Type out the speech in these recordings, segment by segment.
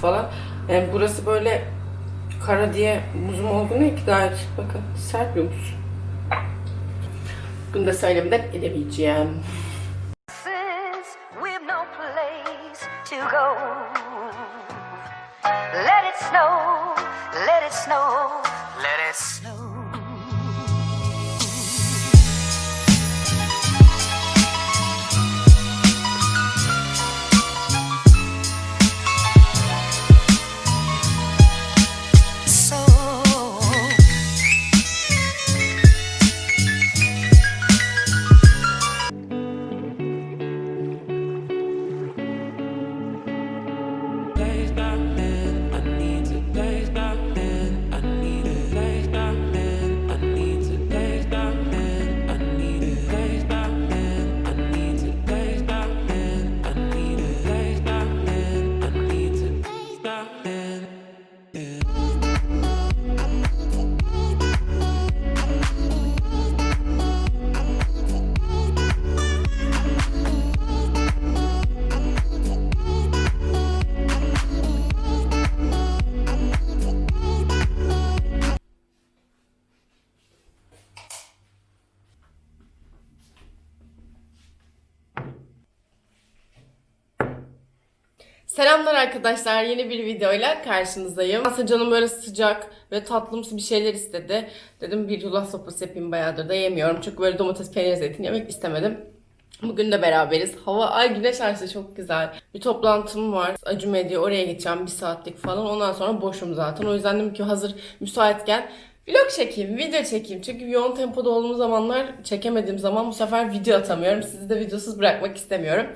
falan. Yani burası böyle kara diye muzum olgun değil ki gayet bakın sert bir muz. Bunu da söylemeden edemeyeceğim. Let it snow, Selamlar arkadaşlar. Yeni bir videoyla karşınızdayım. Aslında canım böyle sıcak ve tatlımsı bir şeyler istedi. Dedim bir yulaf sopası yapayım bayağıdır da yemiyorum. Çünkü böyle domates, peynir, zeytin yemek istemedim. Bugün de beraberiz. Hava, ay güneş açtı çok güzel. Bir toplantım var. Acı Medya oraya gideceğim bir saatlik falan. Ondan sonra boşum zaten. O yüzden dedim ki hazır müsaitken vlog çekeyim, video çekeyim. Çünkü yoğun tempoda olduğum zamanlar çekemediğim zaman bu sefer video atamıyorum. Sizi de videosuz bırakmak istemiyorum.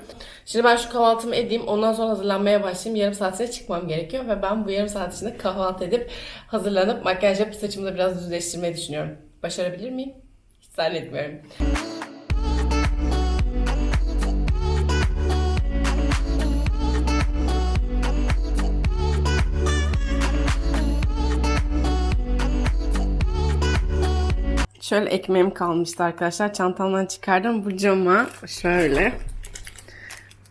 Şimdi ben şu kahvaltımı edeyim. Ondan sonra hazırlanmaya başlayayım. Yarım saat içinde çıkmam gerekiyor. Ve ben bu yarım saat içinde kahvaltı edip hazırlanıp makyaj yapıp saçımı da biraz düzleştirmeyi düşünüyorum. Başarabilir miyim? Hiç zannetmiyorum. Şöyle ekmeğim kalmıştı arkadaşlar. Çantamdan çıkardım. Bu cama şöyle.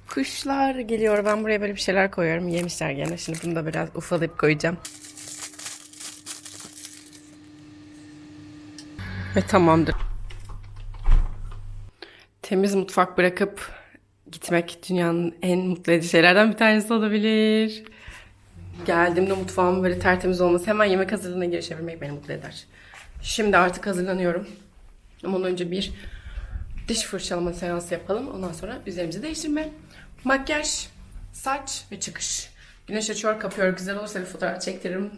Kuşlar geliyor. Ben buraya böyle bir şeyler koyuyorum. Yemişler gene. Şimdi bunu da biraz ufalayıp koyacağım. Ve tamamdır. Temiz mutfak bırakıp gitmek dünyanın en mutlu edici şeylerden bir tanesi olabilir. Geldiğimde mutfağımın böyle tertemiz olması hemen yemek hazırlığına girişebilmek beni mutlu eder. Şimdi artık hazırlanıyorum. Ama ondan önce bir diş fırçalama seansı yapalım. Ondan sonra üzerimizi değiştirme, makyaj, saç ve çıkış. Güneş açıyor, kapıyor. Güzel olursa bir fotoğraf çektiririm.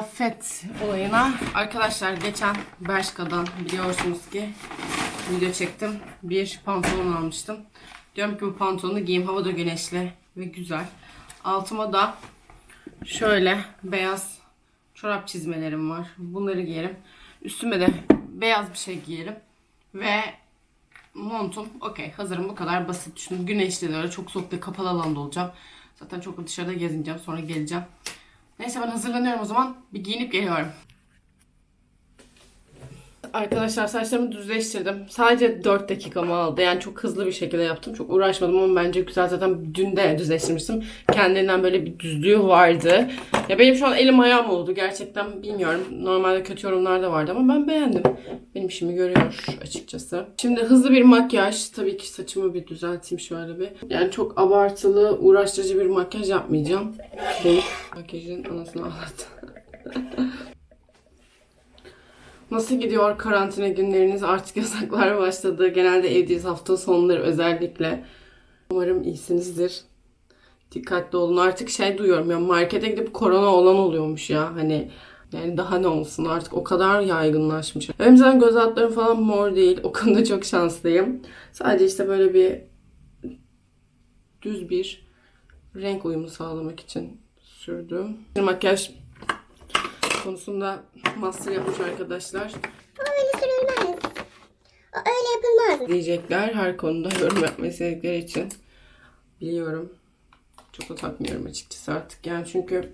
Kıyafet olayına. Arkadaşlar geçen Bershka'dan biliyorsunuz ki video çektim. Bir pantolon almıştım. Diyorum ki bu pantolonu giyeyim. Hava da güneşli ve güzel. Altıma da şöyle beyaz çorap çizmelerim var. Bunları giyerim. Üstüme de beyaz bir şey giyerim. Ve montum okey hazırım bu kadar basit düşünün. Güneşli de öyle çok soğuk kapalı alanda olacağım. Zaten çok dışarıda gezineceğim sonra geleceğim. Neyse ben hazırlanıyorum o zaman. Bir giyinip geliyorum. Arkadaşlar saçlarımı düzleştirdim. Sadece 4 dakikamı aldı. Yani çok hızlı bir şekilde yaptım. Çok uğraşmadım ama bence güzel. Zaten dün de düzleştirmiştim. Kendinden böyle bir düzlüğü vardı. Ya benim şu an elim ayağım oldu. Gerçekten bilmiyorum. Normalde kötü yorumlar da vardı ama ben beğendim. Benim işimi görüyor açıkçası. Şimdi hızlı bir makyaj. Tabii ki saçımı bir düzelteyim şöyle bir. Yani çok abartılı, uğraştırıcı bir makyaj yapmayacağım. Değil. Makyajın anasını ağlattı. Nasıl gidiyor karantina günleriniz? Artık yasaklar başladı. Genelde evdeyiz hafta sonları özellikle. Umarım iyisinizdir. Dikkatli olun. Artık şey duyuyorum ya markete gidip korona olan oluyormuş ya. Hani yani daha ne olsun artık o kadar yaygınlaşmış. Benim zaten göz altlarım falan mor değil. O konuda çok şanslıyım. Sadece işte böyle bir düz bir renk uyumu sağlamak için sürdüm. Makyaj konusunda master yapmış arkadaşlar. Ama öyle sürülmez. O öyle yapılmaz. diyecekler her konuda yorum yapmayı sevdikleri için. Biliyorum. Çok da takmıyorum açıkçası artık. Yani çünkü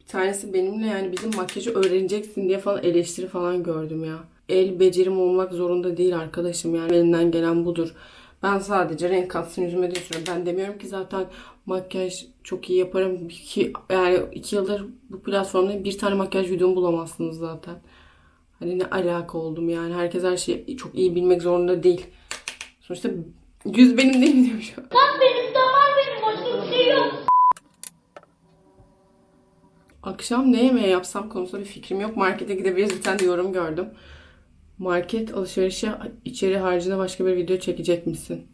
bir tanesi benimle yani bizim makyajı öğreneceksin diye falan eleştiri falan gördüm ya. El becerim olmak zorunda değil arkadaşım yani elimden gelen budur. Ben sadece renk katsın yüzüme diye sürüyorum. Ben demiyorum ki zaten makyaj çok iyi yaparım. Ki, yani iki yıldır bu platformda bir tane makyaj videomu bulamazsınız zaten. Hani ne alaka oldum yani. Herkes her şeyi çok iyi bilmek zorunda değil. Sonuçta yüz benim değil mi diyor şu an. benim, damar benim, başka bir şey yok. Akşam ne yemeği yapsam konusunda bir fikrim yok. Markete gidebiliriz. Bir tane yorum gördüm. Market alışverişi içeri haricinde başka bir video çekecek misin?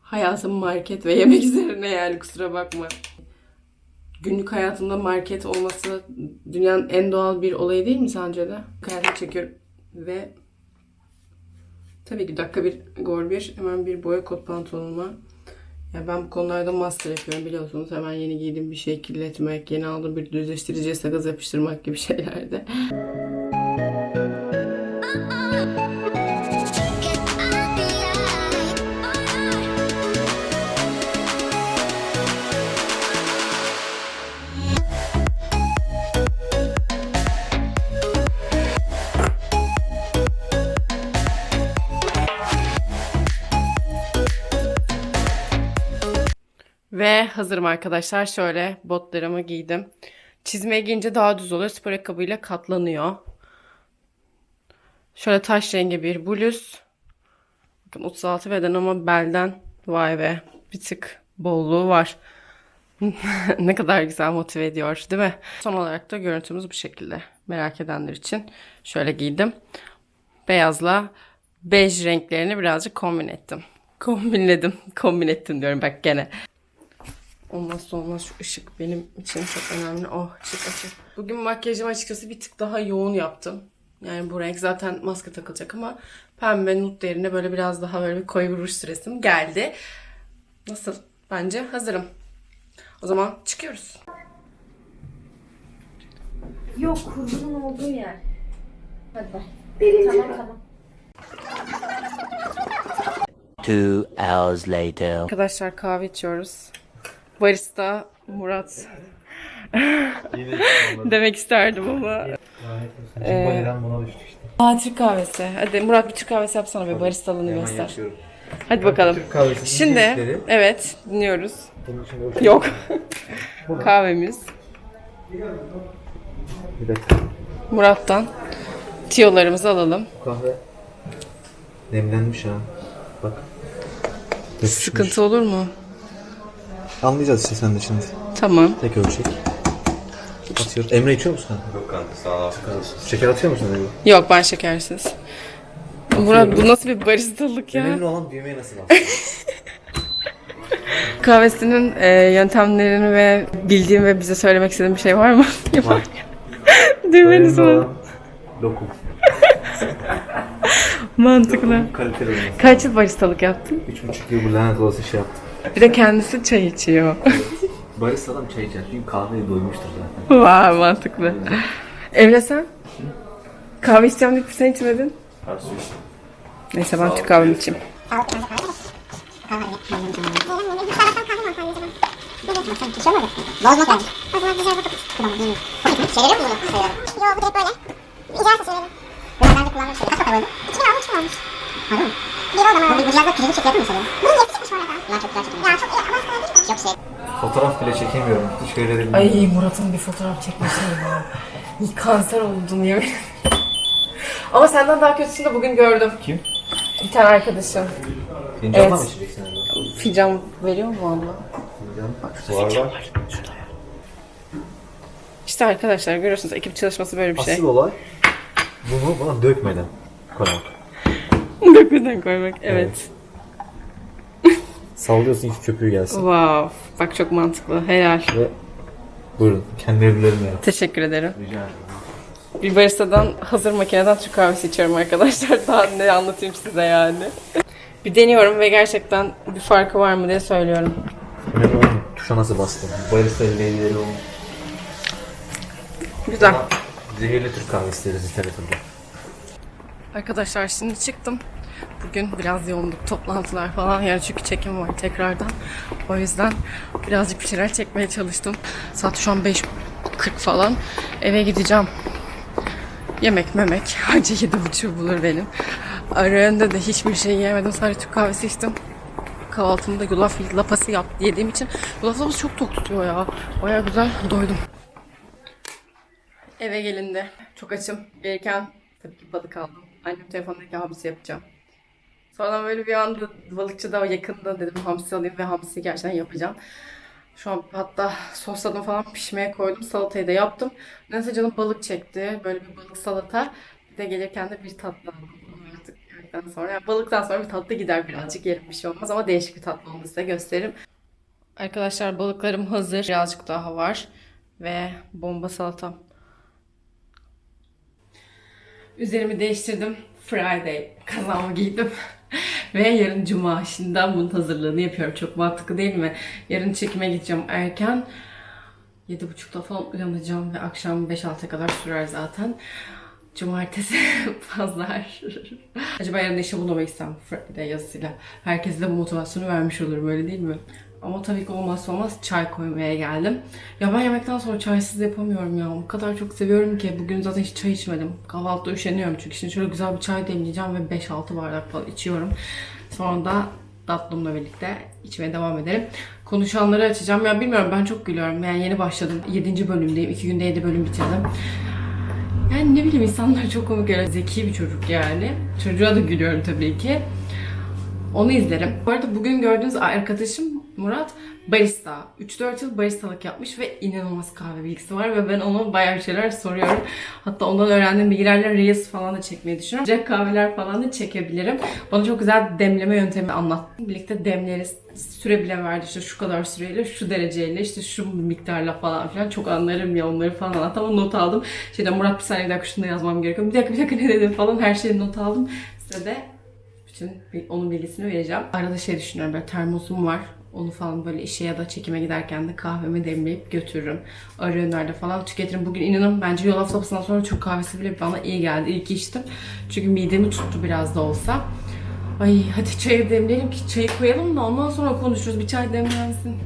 Hayatım market ve yemek üzerine yani kusura bakma. Günlük hayatımda market olması dünyanın en doğal bir olayı değil mi sence de? Hayatımı çekiyorum ve tabii ki dakika bir gol bir hemen bir boya kot pantolonuma ya ben bu konularda master yapıyorum biliyorsunuz. Hemen yeni giydiğim bir şey kirletmek, yeni aldığım bir düzleştiriciye sakız yapıştırmak gibi şeylerde. Hazırım arkadaşlar. Şöyle botlarımı giydim. Çizmeye giyince daha düz oluyor. Spor ayakkabıyla katlanıyor. Şöyle taş rengi bir bluz. Bakın 36 beden ama belden vay be bir tık bolluğu var. ne kadar güzel motive ediyor değil mi? Son olarak da görüntümüz bu şekilde. Merak edenler için şöyle giydim. Beyazla bej renklerini birazcık kombin ettim. Kombinledim. Kombin ettim diyorum bak gene. Olmazsa olmaz şu ışık benim için çok önemli. Oh ışık açık. Bugün makyajımı açıkçası bir tık daha yoğun yaptım. Yani bu renk zaten maske takılacak ama pembe nude yerine böyle biraz daha böyle bir koyu bir ruj süresim geldi. Nasıl? Bence hazırım. O zaman çıkıyoruz. Yok, kurgunun olduğu yer. Hadi bay. Tamam tamam. Two hours later. Arkadaşlar kahve içiyoruz. Barista Murat demek isterdim ama. Ee, buna düştük işte. Aa Türk kahvesi. Hadi Murat bir Türk kahvesi yapsana bir baristalığını göster. Hadi bakalım. Türk kahvesi Şimdi incelikleri. evet dinliyoruz. Bunun Yok. Kahvemiz. bir dakika. Murat'tan tiyolarımızı alalım. Bu kahve nemlenmiş ha. Bak. Yapışmış. Sıkıntı olur mu? Anlayacağız işte sen de şimdi. Tamam. Tek ölçek. Atıyoruz. Emre içiyor musun? Yok kanka sağ ol. Şeker atıyor musun Emre? Yok ben şekersiz. Murat bu nasıl bir baristalık ya? Önemli olan büyümeye nasıl? Kahvesinin e, yöntemlerini ve bildiğim ve bize söylemek istediğin bir şey var mı? Var. Düğmeniz var. Lokum. Mantıklı. Kaliteli olması. Kaç yıl baristalık yaptın? Üç buçuk yıl bu lanet olası şey yaptım. Bir de kendisi çay içiyor. Barista adam çay içer. Çünkü kahveye doymuştur zaten. Vay mantıklı. Emre sen? Kahve içeceğim deyip sen içmedin. Neyse ben Türk kahvemi içeyim. Bozmak lazım. O zaman dışarıda tut. Kullanmak değil mi? Şeyleri mi bunu sayıyorum? Yok bu direkt böyle. İcazet söyledim. Biraz ben de kullandım şeyleri. Kaç para böyle? 2000 almış mı almış? Harbi mi? Bir o zaman. Bu, bu cihazda kilidi çekiyor mu sanırım? Bunun yetisi çıkmış bu arada. Ya çok güzel çekiyor. Ya çok iyi ama sana değil mi? Yok şey. Fotoğraf bile çekemiyorum. Hiç öyle de Ay Murat'ın bir fotoğraf çekmesi ya. Kanser oldum yemin. Ama senden daha kötüsünü de bugün gördüm. Kim? Bir tane arkadaşım. Fincanla Evet. mı içeceksin Emre? Fincan veriyor mu valla? Fincan. Var var. İşte arkadaşlar görüyorsunuz ekip çalışması böyle bir şey. Asıl olay bunu buna dökmeden koymak. Dökmeden koymak evet. Sallıyorsun ki köpüğü gelsin. Wow. Bak çok mantıklı. Helal. Ve buyurun kendi ellerimle yap. Teşekkür ederim. Rica ederim. Bir baristadan hazır makineden Türk kahvesi içiyorum arkadaşlar. Daha ne anlatayım size yani. Bir deniyorum ve gerçekten bir farkı var mı diye söylüyorum. Önemli olan tuşa nasıl bastın? Barista ile ilgili o. Güzel. Zehirli Türk kahvesi deriz literatürde. Arkadaşlar şimdi çıktım. Bugün biraz yoğunduk toplantılar falan yani çünkü çekim var tekrardan. O yüzden birazcık bir şeyler çekmeye çalıştım. Saat şu an 5.40 falan. Eve gideceğim. Yemek memek. Anca yedi buçuğu bulur benim. Ara öğünde de hiçbir şey yemedim. Sadece Türk kahvesi içtim. Kahvaltımda yulaf lapası yap yediğim için yulaf lapası çok tok tutuyor ya. Baya güzel doydum. Eve gelindi. Çok açım. Gelirken tabii ki balık aldım. Annem telefondaki hamsi yapacağım. Sonra böyle bir anda balıkçı da yakında dedim hamsi alayım ve hamsi gerçekten yapacağım. Şu an hatta sosladım falan pişmeye koydum. Salatayı da yaptım. Neyse canım balık çekti. Böyle bir balık salata. Bir de gelirken de bir tatlı aldım. Artık yemekten sonra. Yani balıktan sonra bir tatlı gider birazcık. Yerim bir şey olmaz ama değişik bir tatlı onu size gösteririm. Arkadaşlar balıklarım hazır. Birazcık daha var. Ve bomba salatam. Üzerimi değiştirdim. Friday kazağımı giydim. Ve yarın cuma. Şimdiden bunun hazırlığını yapıyorum. Çok mantıklı değil mi? Yarın çekime gideceğim erken. 7.30'da falan uyanacağım ve akşam 5-6'ya kadar sürer zaten. Cumartesi, pazar. Acaba yarın işe bulamak istem Friday yazısıyla. Herkese de bu motivasyonu vermiş olurum öyle değil mi? Ama tabii ki olmazsa olmaz çay koymaya geldim. Ya ben yemekten sonra çaysız yapamıyorum ya. O kadar çok seviyorum ki. Bugün zaten hiç çay içmedim. Kahvaltıda üşeniyorum çünkü. Şimdi şöyle güzel bir çay demleyeceğim ve 5-6 bardak falan içiyorum. Sonra da tatlımla birlikte içmeye devam ederim. Konuşanları açacağım. Ya bilmiyorum ben çok gülüyorum. Yani yeni başladım. 7. bölümdeyim. 2 günde 7 bölüm bitirdim. Yani ne bileyim insanlar çok komik geliyor. Zeki bir çocuk yani. Çocuğa da gülüyorum tabii ki. Onu izlerim. Bu arada bugün gördüğünüz arkadaşım Murat barista. 3-4 yıl baristalık yapmış ve inanılmaz kahve bilgisi var ve ben ona bayağı şeyler soruyorum. Hatta ondan öğrendiğim bilgilerle Reels falan da çekmeyi düşünüyorum. Sıcak kahveler falan da çekebilirim. Bana çok güzel demleme yöntemi anlattı. Birlikte demleriz. Süre bile verdi işte şu kadar süreyle, şu dereceyle, işte şu miktarla falan filan. Çok anlarım ya onları falan anlattı ama not aldım. Şeyde Murat bir saniye dakika şunu yazmam gerekiyor. Bir dakika bir dakika ne dedim falan her şeyi not aldım. Size de bütün onun bilgisini vereceğim. Arada şey düşünüyorum böyle termosum var. Onu falan böyle işe ya da çekime giderken de kahvemi demleyip götürürüm. Ara öğünlerde falan tüketirim. Bugün inanın bence yulaf sapısından sonra Türk kahvesi bile bana iyi geldi. İyi içtim. Çünkü midemi tuttu biraz da olsa. Ay hadi çayı demleyelim ki çayı koyalım da ondan sonra konuşuruz. Bir çay demlensin.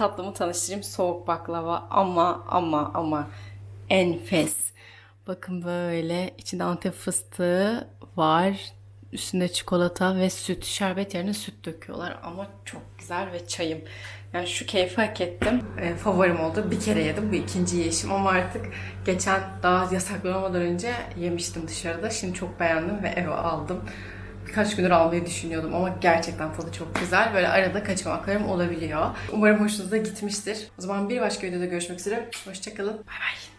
Tatlımı tanıştırayım. Soğuk baklava ama ama ama enfes. Bakın böyle içinde antep fıstığı var. Üstünde çikolata ve süt. Şerbet yerine süt döküyorlar ama çok güzel ve çayım. Yani şu keyfi hak ettim. E, favorim oldu. Bir kere yedim. Bu ikinci yiyişim ama artık geçen daha yasaklanmadan önce yemiştim dışarıda. Şimdi çok beğendim ve eve aldım. Birkaç gündür almayı düşünüyordum ama gerçekten tadı çok güzel. Böyle arada kaçamaklarım olabiliyor. Umarım hoşunuza gitmiştir. O zaman bir başka videoda görüşmek üzere. Hoşçakalın. Bay bay.